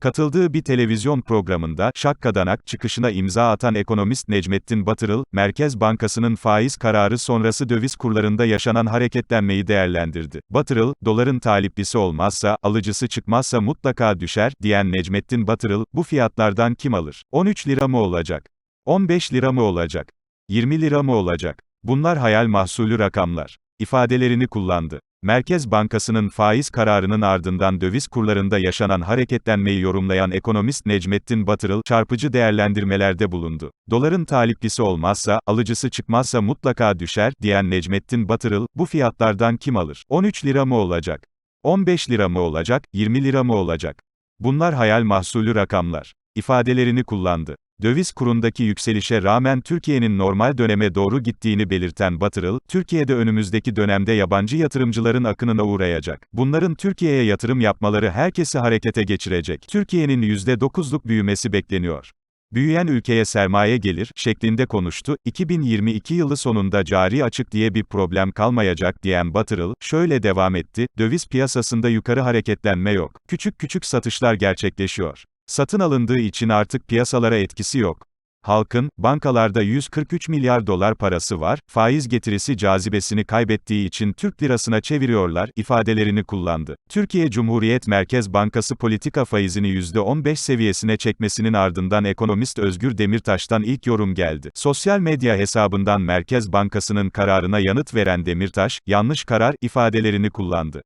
Katıldığı bir televizyon programında, şakkadanak çıkışına imza atan ekonomist Necmettin Batırıl, Merkez Bankası'nın faiz kararı sonrası döviz kurlarında yaşanan hareketlenmeyi değerlendirdi. Batırıl, doların taliplisi olmazsa, alıcısı çıkmazsa mutlaka düşer, diyen Necmettin Batırıl, bu fiyatlardan kim alır? 13 lira mı olacak? 15 lira mı olacak? 20 lira mı olacak? Bunlar hayal mahsulü rakamlar. ifadelerini kullandı. Merkez Bankası'nın faiz kararının ardından döviz kurlarında yaşanan hareketlenmeyi yorumlayan ekonomist Necmettin Batırıl, çarpıcı değerlendirmelerde bulundu. Doların taliplisi olmazsa, alıcısı çıkmazsa mutlaka düşer, diyen Necmettin Batırıl, bu fiyatlardan kim alır? 13 lira mı olacak? 15 lira mı olacak, 20 lira mı olacak? Bunlar hayal mahsulü rakamlar. ifadelerini kullandı. Döviz kurundaki yükselişe rağmen Türkiye'nin normal döneme doğru gittiğini belirten Batırıl, Türkiye'de önümüzdeki dönemde yabancı yatırımcıların akınına uğrayacak. Bunların Türkiye'ye yatırım yapmaları herkesi harekete geçirecek. Türkiye'nin %9'luk büyümesi bekleniyor. Büyüyen ülkeye sermaye gelir, şeklinde konuştu. 2022 yılı sonunda cari açık diye bir problem kalmayacak diyen Batırıl, şöyle devam etti, döviz piyasasında yukarı hareketlenme yok. Küçük küçük satışlar gerçekleşiyor. Satın alındığı için artık piyasalara etkisi yok. Halkın, bankalarda 143 milyar dolar parası var, faiz getirisi cazibesini kaybettiği için Türk lirasına çeviriyorlar, ifadelerini kullandı. Türkiye Cumhuriyet Merkez Bankası politika faizini %15 seviyesine çekmesinin ardından ekonomist Özgür Demirtaş'tan ilk yorum geldi. Sosyal medya hesabından Merkez Bankası'nın kararına yanıt veren Demirtaş, yanlış karar, ifadelerini kullandı.